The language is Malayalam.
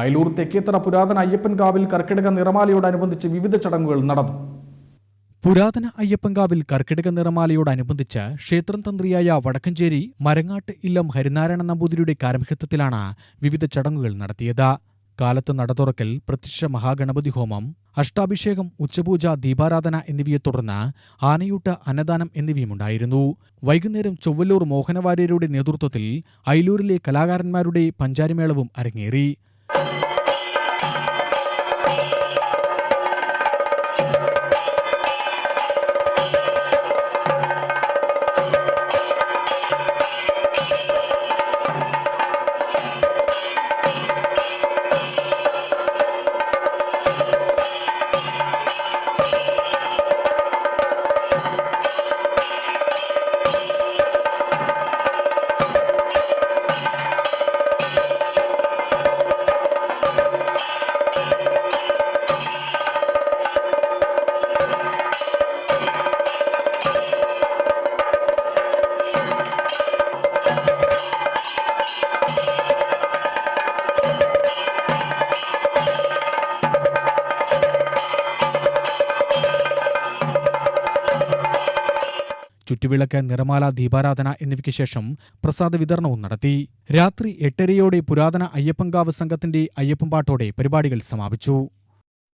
അയലൂർ തെക്കേത്തറ പുരാതന അയ്യപ്പൻ കാവിൽ കർക്കിടക നിറമാലയോടനുബന്ധിച്ച് വിവിധ ചടങ്ങുകൾ നടന്നു. പുരാതന അയ്യപ്പൻകാവിൽ കർക്കിടക നിറമാലയോടനുബന്ധിച്ച് ക്ഷേത്രം തന്ത്രിയായ വടക്കഞ്ചേരി മരങ്ങാട്ട് ഇല്ലം ഹരിനാരായണ നമ്പൂതിരിയുടെ കാർമ്മികത്വത്തിലാണ് വിവിധ ചടങ്ങുകൾ നടത്തിയത്. കാലത്ത് നട തുറക്കൽ പ്രത്യക്ഷ മഹാഗണപതി ഹോമം അഷ്ടാഭിഷേകം ഉച്ചപൂജ ദീപാരാധന എന്നിവയെ തുടർന്ന് ആനയൂട്ട് അന്നദാനം എന്നിവയുമുണ്ടായിരുന്നു. വൈകുന്നേരം ചൊവ്വല്ലൂർ മോഹനവാര്യരുടെ നേതൃത്വത്തിൽ അയിലൂരിലെ കലാകാരന്മാരുടെ പഞ്ചാരിമേളവും അരങ്ങേറി. ചുറ്റുവിളക്ക് നിറമാല ദീപാരാധന എന്നിവയ്ക്ക് ശേഷം പ്രസാദ വിതരണവും നടത്തി. രാത്രി എട്ടരയോടെ പുരാതന അയ്യപ്പങ്കാവ് സംഘത്തിന്റെ അയ്യപ്പൻപാട്ടോടെ പരിപാടികൾ സമാപിച്ചു.